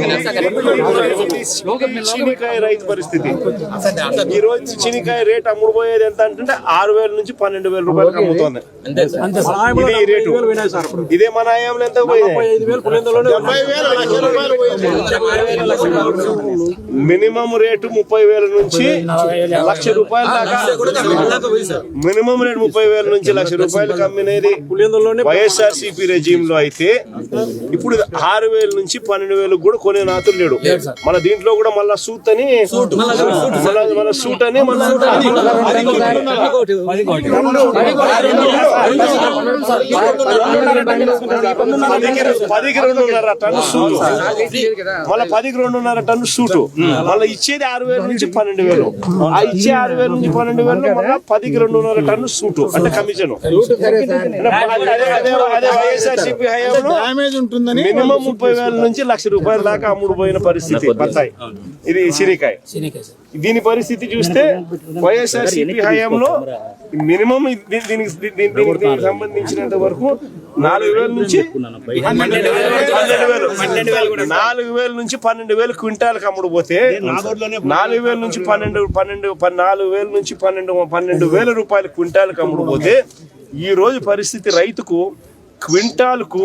Dragon చీనికాయ రైతు పరిస్థితి. ఈ రోజు చీనికాయ రేట్ అమ్ముడుపోయేది ఎంత అంటే ఆరు వేల నుంచి పన్నెండు వేల రూపాయలకు అమ్ముతుంది. ఇది ఈ రేటు. ఇదే మన ఆయంలో ఎంత పోయింది. మినిమం రేటు ముప్పై వేల నుంచి లక్ష రూపాయల దాకా. మినిమం రేటు ముప్పై వేల నుంచి లక్ష రూపాయలకు అమ్మినది వైఎస్ఆర్ సిపి రెజీమ్లో అయితే ఇప్పుడు ఆరు వేల నుంచి పన్నెండు వేలకు కూడా కొనే నాతులు లేడు. మన దీంట్లో కూడా మళ్ళా సూట్ అని మన సూట్ అని మన పదికి రెండున్నర టన్ను సూటు మళ్ళీ పదికి రెండున్నర టన్ను సూటు మళ్ళీ ఇచ్చేది ఆరు వేల నుంచి పన్నెండు వేలు. ఆ ఇచ్చే ఆరు వేల నుంచి పన్నెండు వేలు మళ్ళీ పదికి రెండున్నర టన్ను సూటు అంటే కమిషన్. అదే హయాంలో ఉంటుందని మినిమం ముప్పై వేల నుంచి లక్ష రూపాయల దాకా అమ్ముడు పోయిన పరిస్థితి బత్తాయి ఇది సిరికాయ. దీని పరిస్థితి చూస్తే వైఎస్ఆర్ సిపి హయాంలో మినిమం దీనికి దీనికి దీనికి సంబంధించినంత వరకు నాలుగు వేల నుంచి పన్నెండు వేలు. నాలుగు వేల నుంచి పన్నెండు వేలు క్వింటాలకు అమ్ముడు పోతే నాలుగు వేల నుంచి పన్నెండు పన్నెండు పన్- నాలుగు వేల నుంచి పన్నెండు పన్నెండు వేల రూపాయలు క్వింటాలకు అమ్ముడు పోతే ఈ రోజు పరిస్థితి రైతుకు క్వింటాల్కు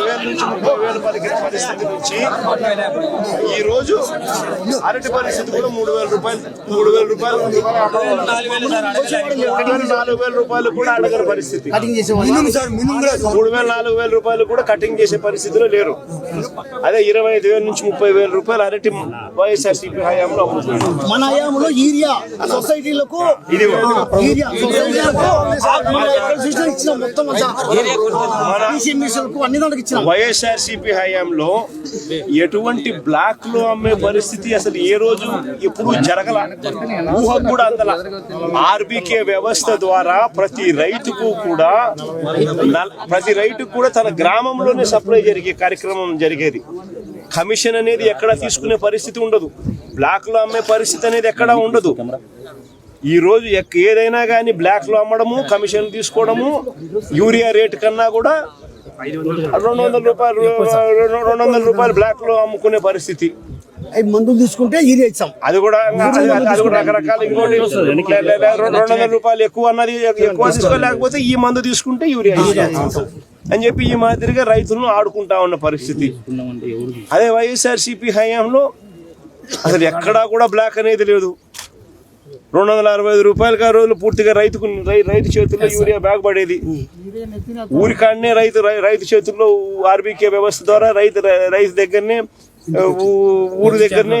వేల నుంచి ముప్పై వేలు పలికిన పరిస్థితి నుంచి ఈ రోజు అరటి పరిస్థితి కూడా మూడు వేల రూపాయలు మూడు వేల రూపాయలు నాలుగు వేల రూపాయలు కూడా అడగని పరిస్థితి. మూడు వేల నాలుగు వేల రూపాయలు కూడా కటింగ్ చేసే పరిస్థితిలో లేరు. అదే ఇరవై ఐదు వేల నుంచి ముప్పై వేల రూపాయలు అరటి వైఎస్ఆర్ సిపి హయాంలో అమ్ముతున్నారు. మన హయాంలో యూరియా సొసైటీలకు ఇది సొసైటీలకు మొత్తం అన్ని దాంట్లోకి వైఎస్ఆర్సీపీ హయాంలో ఎటువంటి బ్లాక్లో అమ్మే పరిస్థితి అసలు ఏ రోజు ఎప్పుడు జరగల? ఊహకు కూడా అందల. ఆర్బికే వ్యవస్థ ద్వారా ప్రతి రైతుకు కూడా నల్- ప్రతి రైతుకు కూడా తన గ్రామంలోనే సప్లై జరిగే కార్యక్రమం జరిగేది. కమిషన్ అనేది ఎక్కడ తీసుకునే పరిస్థితి ఉండదు. బ్లాక్లో అమ్మే పరిస్థితి అనేది ఎక్కడా ఉండదు. ఈ రోజు ఎక్- ఏదైనా కానీ బ్లాక్లో అమ్మడము కమిషన్ తీసుకోవడము యూరియా రేట్ కన్నా కూడా రెండు వందల రూపాయలు రెండు రెండు వందల రూపాయలు బ్లాక్లో అమ్ముకునే పరిస్థితి. మందులు తీసుకుంటే యూరియా ఇచ్చాం. అది కూడా అది కూడా రకరకాల ఇంకోటి రెండు వందల రూపాయలు ఎక్కువ అన్నది ఎక్కువ తీసుకోలేకపోతే ఈ మందు తీసుకుంటే యూరియా. అని చెప్పి ఈ మాదిరిగా రైతులను ఆడుకుంటా ఉన్న పరిస్థితి. అదే వైఎస్ఆర్ సిపి హయాంలో అసలు ఎక్కడా కూడా బ్లాక్ అనేది లేదు. రెండు వందల అరవై ఐదు రూపాయలకి ఆ రోజులు పూర్తిగా రైతుకు రైతు చేతుల్లో యూరియా బ్యాగ్ పడేది ఊరికాడనే రైతు రైతు చేతుల్లో ఆర్బీకే వ్యవస్థ ద్వారా రైతు రైతు దగ్గరనే ఊరి దగ్గరనే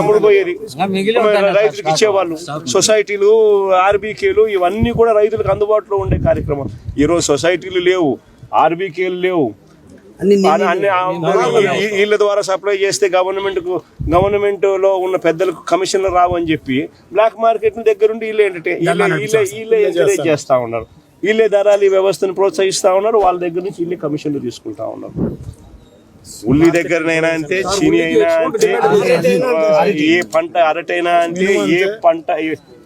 అమ్ముడు పోయేది రైతులకు ఇచ్చేవాళ్ళు. సొసైటీలు ఆర్బీకేలు ఇవన్నీ కూడా రైతులకు అందుబాటులో ఉండే కార్యక్రమం. ఈరోజు సొసైటీలు లేవు ఆర్బీకేలు లేవు వీళ్ళ ద్వారా సప్లై చేస్తే గవర్నమెంట్కు గవర్నమెంట్లో ఉన్న పెద్దలకు కమిషన్లు రావు అని చెప్పి బ్లాక్ మార్కెట్ దగ్గరుండి వీళ్ళే వీళ్ళే ఎంకరేజ్ చేస్తా ఉన్నారు. వీళ్ళే ధరలు ఈ వ్యవస్థను ప్రోత్సహిస్తా ఉన్నారు. వాళ్ళ దగ్గర నుంచి వీళ్ళే కమిషన్లు తీసుకుంటా ఉన్నారు. ఉల్లి దగ్గరనైనా అంతే చీని అయినా అంతే ఏ పంట అరటైనా అంతే ఏ పంట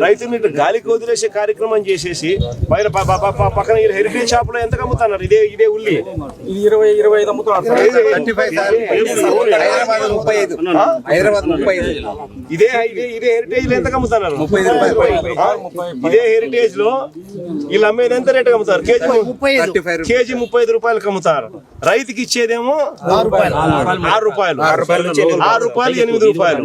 రైతుని ఇట్లా గాలికి వదిలేసే కార్యక్రమం చేసేసి బయట ప- ప- ప- ప- పక్కన ఈ హెరిటేజ్ షాప్లో ఎంత అమ్ముతున్నారు? ఇదే ఇదే ఉల్లి. ఇది ఇరవై ఇరవై ఐదు అమ్ముతున్నారు ఇదే ఇదే ఇదే హెరిటేజ్లో ఎంత అమ్ముతున్నారు? ఇదే హెరిటేజ్లో వీళ్ళు అమ్మేది ఎంత రేట్ అమ్ముతారు? కేజీ కేజీ ముప్పై ఐదు రూపాయలకు అమ్ముతారు. రైతుకి ఇచ్చేదేమో ఆరు రూపాయలు. ఆరు రూపాయలు. ఆరు రూపాయలు ఎనిమిది రూపాయలు.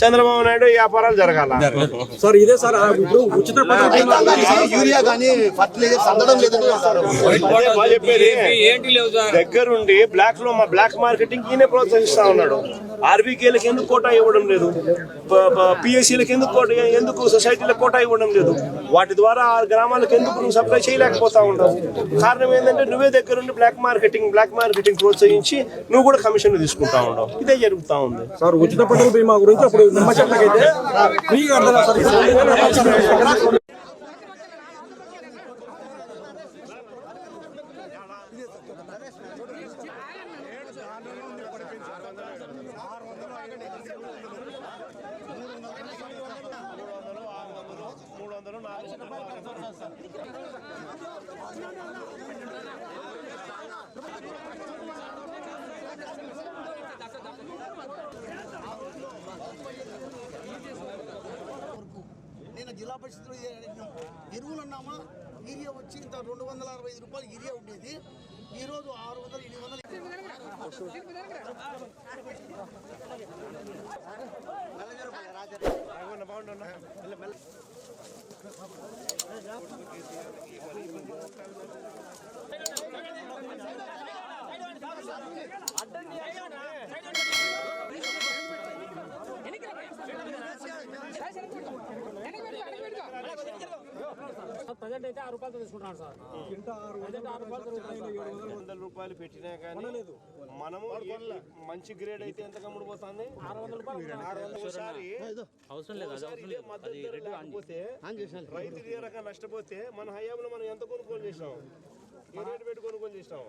చంద్రబాబు నాయుడు వ్యాపారాలు జరగాల. సార్ ఇదే సార్ ఆ ఇప్పుడు ఉచిత యూరియా కానీ చెప్పేది ఏంటి లేవు సార్. దగ్గరుండి బ్లాక్లో మా బ్లాక్ మార్కెటింగ్ ఈయనే ప్రోత్సహిస్తా ఉన్నాడు. ఆర్బీకేలకు ఎందుకు కోటా ఇవ్వడం లేదు? పిఎస్సీలకు ఎందుకు కోట ఎందుకు సొసైటీలకు కోటా ఇవ్వడం లేదు? వాటి ద్వారా ఆ గ్రామాలకు ఎందుకు నువ్వు సప్లై చేయలేకపోతా ఉండవు కారణం ఏంటంటే నువ్వే దగ్గరుండి బ్లాక్ మార్కెటింగ్ బ్లాక్ మార్కెటింగ్ ప్రోత్సహించి నువ్వు కూడా కమిషన్ తీసుకుంటా ఉండవు ఇదే జరుగుతా ఉంది. సార్ ఉచిత పంటల బీమా గురించి అప్పుడు నిమ్మ వందలు ఫ్రీగా అర్థం సార్ నేను జిల్లా పరిషత్లో ఎరువులు అన్నామా? యూరియా వచ్చి ఇంత రెండు వందల అరవై ఐదు రూపాయలు యూరియా ఉండేది. ఈ రోజు ఆరు వందలు ఎనిమిది వందలు ప్రజెంట్ అయితే ఆరు రూపాయలతో తీసుకుంటున్నాను సార్. ప్రజెంట్ ఆరు రూపాయలతో వందల రూపాయలు పెట్టినా కానీ మనము మంచి గ్రేడ్ అయితే ఎంత కమ్ముడు పోతుంది? ఆరు వందల రూపాయలు రైతు ఏ రకంగా నష్టపోతే మన హయాంలో మనం ఎంత కొనుగోలు చేసినాం? ఏ రేటు పెట్టి కొనుగోలు చేసినాం.